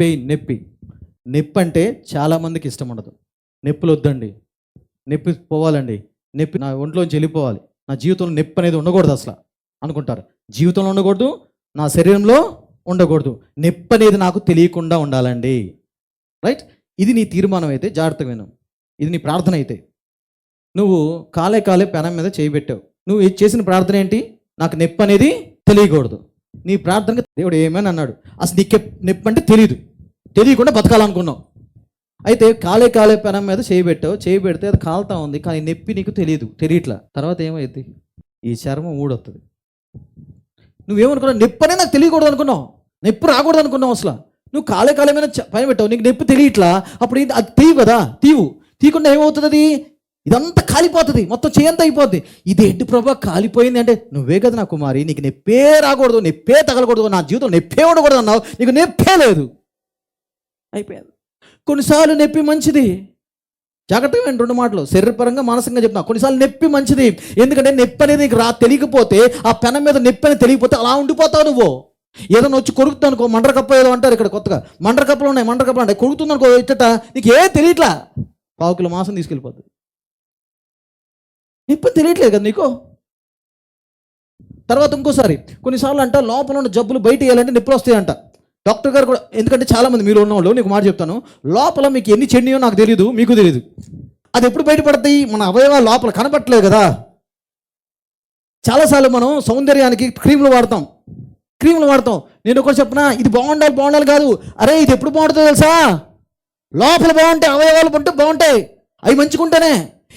Pain నొప్పి. నొప్పి అంటే చాలామందికి ఇష్టం ఉండదు. నొప్పులు వద్దండి నొప్పి పోవాలండి. నొప్పి నా ఒంట్లోంచి వెళ్ళిపోవాలి. నా జీవితంలో నొప్పి అనేది ఉండకూడదు అసలు అనుకుంటారు. జీవితంలో ఉండకూడదు నా శరీరంలో ఉండకూడదు. నొప్పి అనేది నాకు తెలియకుండా ఉండాలండి. రైట్? ఇది నీ తీర్మానం అయితే జాగ్రత్తగా విను. ఇది నీ ప్రార్థన అయితే. నువ్వు కాలే కాలే పెనం మీద చేయి పెట్టావు. నువ్వు ఇది చేసిన ప్రార్థన ఏంటి? నాకు నొప్పి అనేది తెలియకూడదు. నీ ప్రార్థనకి దేవుడు ఏమని అన్నాడు? అసలు నీకు నొప్పి అంటే తెలియదు తెలియకుండా బతకాలనుకున్నావు. అయితే కాలే కాలే పెనం మీద చేయి పెట్టావు. చేయి పెడితే అది కాలుతా ఉంది కానీ నొప్పి నీకు తెలియదు తెలియట్లా. తర్వాత ఏమైంది ఈ చర్మం ఊడొస్తుంది నువ్వేమనుకున్నావు? నొప్పి అనే నాకు తెలియకూడదు అనుకున్నావు నొప్పి రాకూడదు అనుకున్నావు అసలు. నువ్వు కాలే కాలే మీద పని పైన పెట్టావు. నీకు నొప్పి తెలియట్లా? అప్పుడు ఇది- అది తీవు కదా తీవు. తీయకుండా ఏమవుతుంది అది ఇదంతా కాలిపోతుంది. మొత్తం చేయంత అయిపోద్ది. ఇది ఏంటి ప్రభా కాలిపోయింది అంటే నువ్వే కదా నా కుమారి. నీకు నొప్పే రాకూడదు నొప్పే తగలకూడదు. నా జీవితం నొప్పే ఉండకూడదు అన్నావు నీకు నొప్పే లేదు. అయిపోయింది. కొన్నిసార్లు నొప్పి మంచిది. జాగ్రత్తగా నేను రెండు మాటలు. శరీరపరంగా మానసికంగా చెప్తున్నా. కొన్నిసార్లు నొప్పి మంచిది. ఎందుకంటే నొప్పి అనేది నీకు రా తెలియకపోతే ఆ పెన మీద నొప్పి అనేది తెలియకపోతే అలా ఉండిపోతావు నువ్వు. ఏదైనా వచ్చి కొరుకుతా అనుకో మండర కప్ప ఏదో అంటారు ఇక్కడ కొత్తగా. మండర కప్పలు ఉన్నాయి మండర కప్పలు ఉన్నాయి కొడుకుతుంది అనుకో ఇచ్చట నీకు ఏ తెలియట్లా? పావు కిలో మాసం తీసుకెళ్ళిపోతుంది నొప్పి తెలియట్లేదు కదా నీకు? తర్వాత ఇంకోసారి కొన్నిసార్లు అంట లోపల ఉన్న జబ్బులు బయట వేయాలంటే నొప్పులు వస్తాయంట. డాక్టర్ గారు కూడా ఎందుకంటే చాలామంది మీరు ఉన్న వాళ్ళు నీకు మాట చెప్తాను లోపల మీకు ఎన్ని చెన్నీయో నాకు తెలియదు మీకు తెలియదు అది ఎప్పుడు బయటపడతాయి? మన అవయవాలు లోపల కనపట్టలేదు కదా. చాలాసార్లు మనం సౌందర్యానికి క్రీములు వాడతాం. క్రీములు వాడతాం. నేను ఒకటి చెప్పిన ఇది బాగుండాలి బాగుండాలి కాదు. అరే ఇది ఎప్పుడు బాగుంటుందో తెలుసా? లోపల బాగుంటాయి అవయవాలు ఉంటే బాగుంటాయి. అవి మంచుకుంటేనే.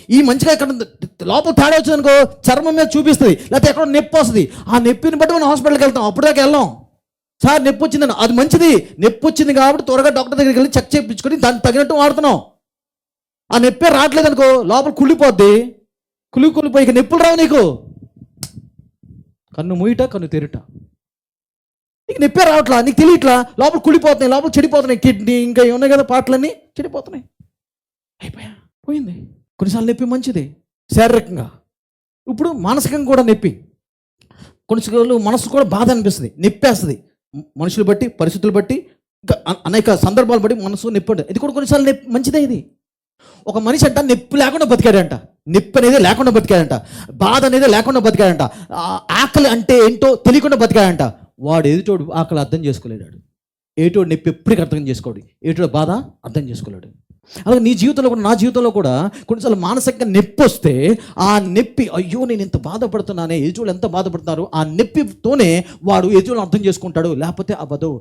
ఈ మంచిగా ఇక్కడ లోపల తేడా వచ్చింది అనుకో చర్మం మీద చూపిస్తుంది లేకపోతే ఎక్కడ నొప్పి వస్తుంది. ఆ నొప్పిని బట్టి మనం హాస్పిటల్కి వెళ్తాం అప్పుడు దాకా వెళ్ళాం. సార్ నొప్పి వచ్చిందని అది మంచిది. నొప్పి వచ్చింది కాబట్టి త్వరగా డాక్టర్ దగ్గరికి వెళ్ళి చెక్ చేయించుకొని దానికి తగినట్టు వాడుతున్నాం. ఆ నొప్పి రావట్లేదు అనుకో లోపల కుళ్ళిపోద్ది. కులి కుళ్ళిపోయి ఇక నొప్పులు రావు నీకు. కన్ను మూయట కన్ను తెరుట. నీకు నొప్పే రావట్లా? నీకు తెలియట్లా? లోపల కుళ్ళిపోతున్నాయి లోపల చెడిపోతున్నాయి. కిడ్నీ ఇంకా ఉన్నాయి కదా పాటలన్నీ? చెడిపోతున్నాయి. అయిపోయా? పోయింది. కొన్నిసార్లు నొప్పి మంచిది. శారీరకంగా. ఇప్పుడు మానసికంగా కూడా నొప్పి. కొన్నిసార్లు మనసు కూడా బాధ అనిపిస్తుంది. నొప్పేస్తుంది. మనుషులు బట్టి పరిస్థితులు బట్టి ఇంకా అనేక సందర్భాలు బట్టి మనసు నొప్పి ఇది కూడా కొన్నిసార్లు నొప్పి మంచిదే ఇది. ఒక మనిషి అంట నొప్పి లేకుండా బతికాడంట. నొప్పి అనేది లేకుండా బతికాడంట. బాధ అనేది లేకుండా బతికాడంట. ఆకలి అంటే ఏంటో తెలియకుండా బతికాడంట. వాడు ఎదుటోడు ఆకలి అర్థం చేసుకోలేడాడు. ఏటోడు నొప్పి ఎప్పటికీ అర్థం చేసుకోడు. ఏటోడు బాధ అర్థం చేసుకోలేడు. అలాగే నీ జీవితంలో కూడా నా జీవితంలో కూడా కొన్నిసార్లు మానసికంగా నొప్పి వస్తే ఆ నొప్పి అయ్యో నేను ఇంత బాధపడుతున్నానే ఎదుటోళ్ళు ఎంత బాధపడుతున్నారు ఆ నొప్పితోనే వాడు ఎదుటోళ్ళు అర్థం చేసుకుంటాడు లేకపోతే అవ్వదు.